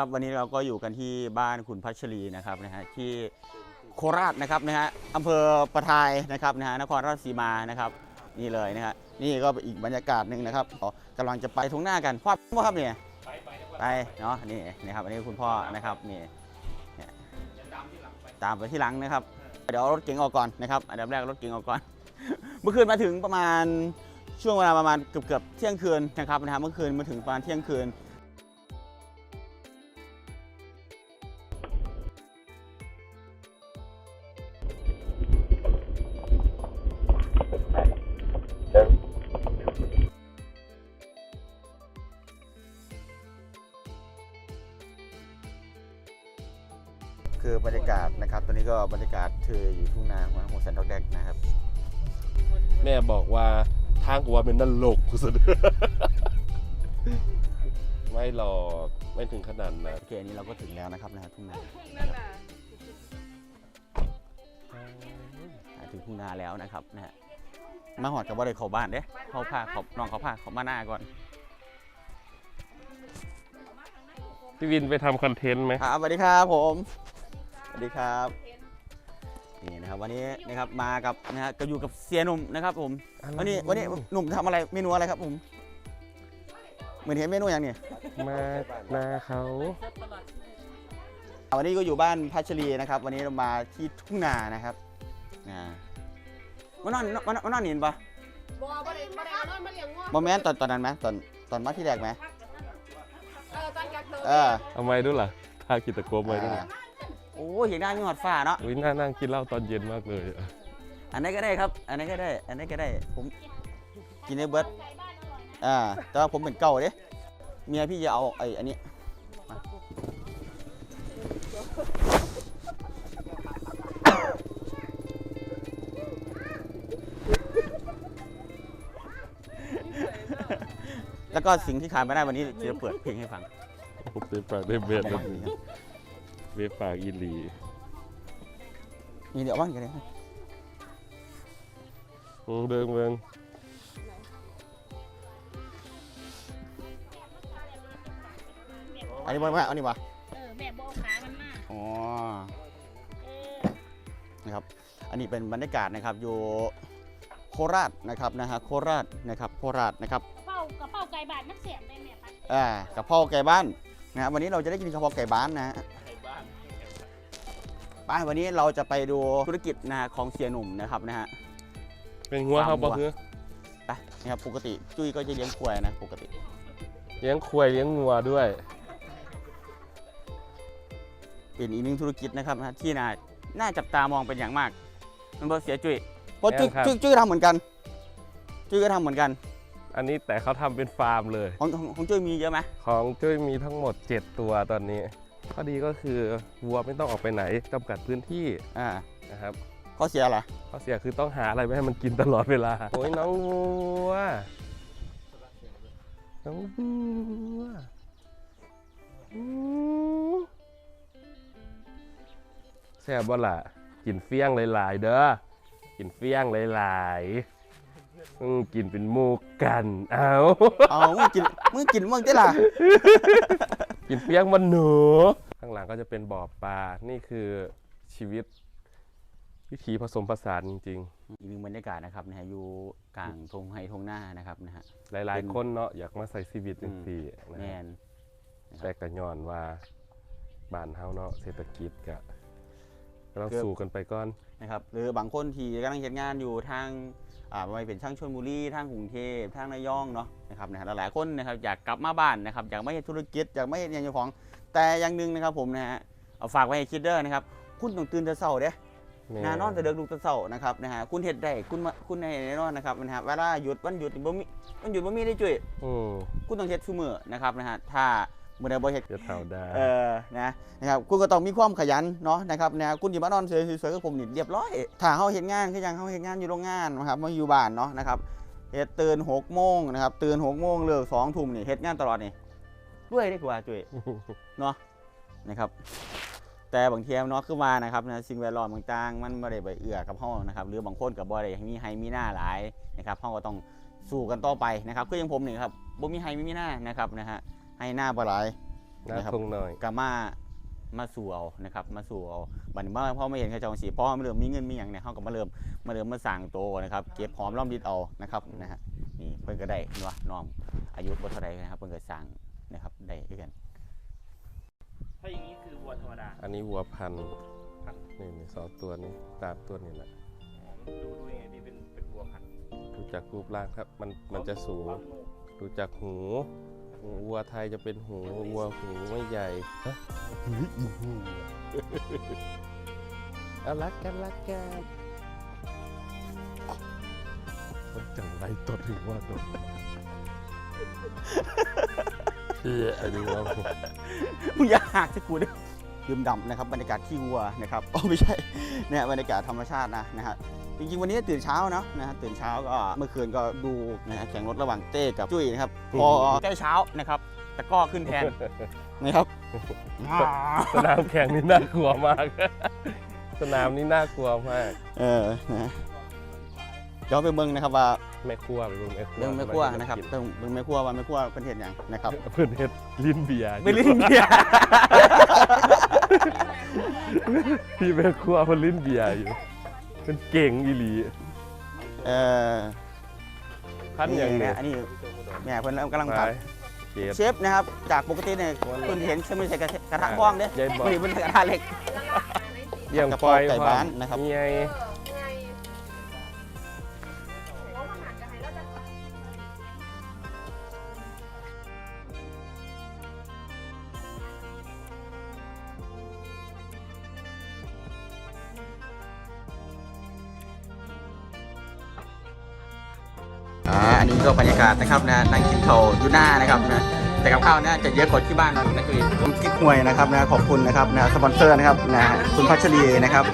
นะครับ วันนี้เราก็อยู่กันที่บ้านคุณพัชรีนะครับนะฮะที่โคราชนะครับนะฮะอำเภอประทายนะครับนะฮะนครราชสีมานะครับนี่เลยนะฮะนี่ก็เป็นอีกบรรยากาศหนึ่งนะครับอ๋อกำลังจะไปทุ่งหน้ากันพ่อพ่อครับเนี่ยไปเนาะนี่นะครับอันนี้คุณพ่อนะครับนี่ตามไปที่หลังนะครับ เดี๋ยวรถเก๋งออกก่อนนะครับอันดับแรกรถเก๋งออกก่อน เมื่อคืนมาถึงประมาณช่วงเวลาประมาณเกือบเกือบเที่ยงคืนนะครับนะฮะเมื่อคืนมาถึงประมาณเที่ยงคืน คือบรรยากาศนะครับ ตอนนี้ก็บรรยากาศคืออยู่ทุ่งนาหัวหัวแสนดอกแดกนะครับ แม่บอกว่าทางกูว่าเป็นนรกกูสุด ไม่หรอกไม่ถึงขนาดนั้นโอเคอันนี้เราก็ถึงแล้วนะครับนะฮะทุ่งนานั่นน่ะอ่าถึงทุ่งนาแล้วนะครับนะฮะมาหอดกับว่าได้เข้าบ้านเด้เข้าผ้าเขาน้องเขาผ้าเขามาหน้าก่อนพี่วินไปทำคอนเทนต์ไหมครับสวัสดีครับผมสวัส ดีครับนี่นะครับวันนี้นะครับมากับนะฮะก็อยู่กับเสียหนุ่มนะครับ ผมวันนี้วันนี้หนุ่มทำอะไรเมนูอะไรครับผมเหมือนเห็นเมนูอย่างนี้มาหน้าเขาวันนี้ก็อยู่บ้านพัชรีนะครับ วันนี้เรามาที่ทุ่งนานะครับอ่ามันนอนมันมันนอนเห็นปะบัวบ่ได้บ่ได้เอานอนมาเลี้ยงงัวโมแมนตอนตอนนั้นไหมตอนตอนมาที่แรกไหมเออตอนกักเธอเออเอาไม้ด้วยล่ะทากิตะโกบไว้ด้วย อ่าโอ้ยเห็นหน้ามีหอดฟ้าเนาะวิน่านั่งกินเหล้าตอนเย็นมากเลยอันนี้นก็ได้ครับ อันนี้นก็ได้ อันนี้นก็ได้ผมกินได้เบิร์ดอ่าแต่ว่าผมเป็นเก่าเด้เมียพี่จะเอาไอ้อันนี้มาแล้วก็สิ่งที่ขาดไม่ได้วันนี้จะเปิดเพลงให้ฟัง ผมเป็นปากได้เบ็ดแล้ว เว็บปากอีหลีนี่เดี๋ยวว่างกันเลยอืมเดิงเมืองอันนี้บอลว่าอันนี้วะเออแม่บอกขามันมาอ๋อเออนะครับ อันนี้เป็นบรรยากาศนะครับอยู่โคราชนะครับนะฮะโคราชนะครับโคราชนะครับกระเป๋ากระเป๋าไก่บาทนักเสียงแม่แม่ปัดอ่ากะเพราไก่บ้านนะฮะวันนี้เราจะได้กินกะเพราไก่บ้านนะฮะ ไปวันนี้เราจะไปดูธุรกิจนะฮะของเสียหนุ่มนะครับนะฮะเป็นหัวเขาฟาร์มวับ่วคือไปนะครับปกติจุ้ยก็จะเลี้ยงควายนะปกติ เลี้ยงควายเลี้ยงงัวด้วย เป็นอีกหนึ่งธุรกิจนะครับนะฮะที่น่าน่าจับตามองเป็นอย่างมาก มันบ่เสียจุ้ยเพราะจุ้ยแม่นครับ จุ้ยจุ้ยก็ทำเหมือนกัน จุ้ยก็ทำเหมือนกัน อันนี้แต่เขาทำเป็นฟาร์มเลย ของของของจุ้ยมีเยอะไหมของจุ้ยมีทั้งหมด 7 ตัวตอนนี้ข้ อดีก็คือวัวไม่ต้องออกไปไหนจำกัดพื้นที่อ่านะครับข้อเสียอะไรข้อเสียคือต้องหาอะไรไว้ให้มันกินตลอดเวลา โอ้ยน้องวัว น้องวัวอืมแซ่บบ่ล่ะกินเฟี้ยงหลายๆ เด้อกินเฟี้ยงหลายๆอืมกินเป็นหมูกัน เอา เอามึงกินมึงกินมึงได้ล่ะ กินเฟี้ยงมันหนู ข้างหลังก็จะเป็นบ่อปลา นี่คือชีวิตวิถีผสมผสานจริง อีกหนึ่งบรรยากาศนะครับนะฮะอยู่กลางทงไฮทงหน้านะครับนะฮะๆ หลายเป็นๆคนเนาะอยากมาใส่ชีวิตจังซี่นะแมฮะนแต่กระย้อนว่าบ้านเฮาเนาะเศรษฐกิจก็เราสู้กันไปก่อน นะครับหรือบางคนที่กำลังเห็นงานอยู่ทาง อ่าไม่เป็นช่างชนบุรีทางกรุงเทพทางระยองเนาะนะครับนะฮะหลายๆคนนะครับอยากกลับมาบ้านนะครับอยากไม่เห็นธุรกิจอยากไม่เห็นอย่างเจ้าของ แต่อย่างหนึ่งนะครับผมนะฮะเอาฝากไว้ให้คิดเด้อนะครับ คุณต้องตื่นแต่เช้าเด้แม่นานอนแต่เด็กลูกแต่เช้านะครับนะฮะคุณเฮ็ดได้คุณมาคุณให้แน่นอนนะครับนะฮะเวลาหยุดวันหยุดนี่บ่มีวันหยุดบ่มีได้จุ้ยอืมคุณต้องเฮ็ดซุมื้อนะครับนะฮะถ้า มื้อใดบ่เฮ็ดจะเท่าได้เออนะนะครับคุณก็ต้องมีความขยันเนาะนะครับนะคุณอย่ามานอนเฉยๆกับผมนี่เรียบร้อยถ้าเฮาเฮ็ดงานคือยังเฮาเฮ็ดงานอยู่โรงงานนะครับมาอยู่บ้านเนาะนะครับเฮ็ดตื่น6โมงนะครับตื่น6โมงเลิก2ทุ่มนี่เฮ็ดงานตลอดนี่รวยได้กว่าจุ้ยเนาะนะครับ แต่บางเทีเนาะคือว่านะครับนะสิ่งแวดล้อมต่างๆมันบ่ได้ไปเอื้อกับเฮานะครับ หรือบางคนก็บ่ได้มีให้มีหน้าหลายนะครับเฮาก็ต้องสู้กันต่อไปนะครับคืออย่างผมนี่ครับบ่มีให้ไม่มีหน้านะครับนะฮะ ให้หน้าบ่หลายหน้านะครับทงหน่อยกามามาสู่เอานะครับ มาสู่เอาบัดนี้เมื่อพ่อไม่เห็นเขาเจ้าสีพ่อมาเริ่มมีเงินมีอย่างเนี่ยเขาก็มาเริ่มมาเริ่มมาสั่งโตนะครับ เก็บหอมรอมริดเอานะครับนะฮะนี่เพิ่นก็ได้เนาะน้องอายุบ่เท่าไรนะครับเพิ่นก็สั่งนะครับได้ด้วยกันถ้าอย่างนี้คือวัวธรรมดา อันนี้วัวพันธุ์นี่นี่สองตัวนี้ตามตัวนี้แหละดูดูยังไงพี่เป็นเป็นวัวพันธุ์ดูจากรูปร่างครับ มันมันจะสูงความโหนกดูจากหูหู วัวไทยจะเป็นหูวัวหูไม่ใหญ่ฮะเฮ้ยอีหูเอารักกันรักกันมันจังไรตัวถึงว่าตัวเฮียอันนี้ว่ามึงอย่าหักจะกูด้วยดื่มด่ำนะครับบรรยากาศขี้วัวนะครับอ๋อไม่ใช่เนี่ยบรรยากาศธรรมชาตินะนะฮะ จริงๆวันนี้ตื่นเช้าเนาะนะฮะตื่นเช้าก็เมื่อคืนก็ดูนะฮะแข่งรถระหว่างเต้กับจุ้ยนะครับพอใกล้เช้านะครับตะกร้อขึ้นแทนนะครับสนามแข่งนี่น่ากลัวมาก สนามนี่น่ากลัวมาก เออนะเดี๋ยวไปเบิ่งนะครับว่าแม่ครัวไปเบิ่งแม่ครัวเรื่องแม่ครัวนะครับเรื่องเบิ่งแม่ครัวว่าแม่ครัวเป็นเห็นอย่างนะครับเพื่อนเฮ็ดลิ้นเบียร์เป็นลิ้นเบียร์พี่แม่ครัวเพิ่นลิ้นเบียร์อยู่ เป็นเก่งอีหลีเออพันอย่างนี่เนี้นะอันนี้แม่เพิ่นกำลังไปผัดเกตเชฟนะครับ จากปกติเนี่ยเพิ่นเห็นจะไม่ใช่กระทะกระทะพ่องเด้ยายบอกวันนี้เป็นกระทะเล็กเยี่ยงกระปเพราล่อยไก่บ้านนะครับ นี่ไง อ่าอันนี้ก็บรรยากาศนะครับนะนั่งกินข้าวอยู่หน้านะครับนะแต่กับข้าวเนี่ยจะเยอะกว่าที่บ้านเรานะคือผมกิ๊กหวยนะครับนะขอบคุณนะครับนะสปอนเซอร์นะครับนะคุณพัชรีนะครับ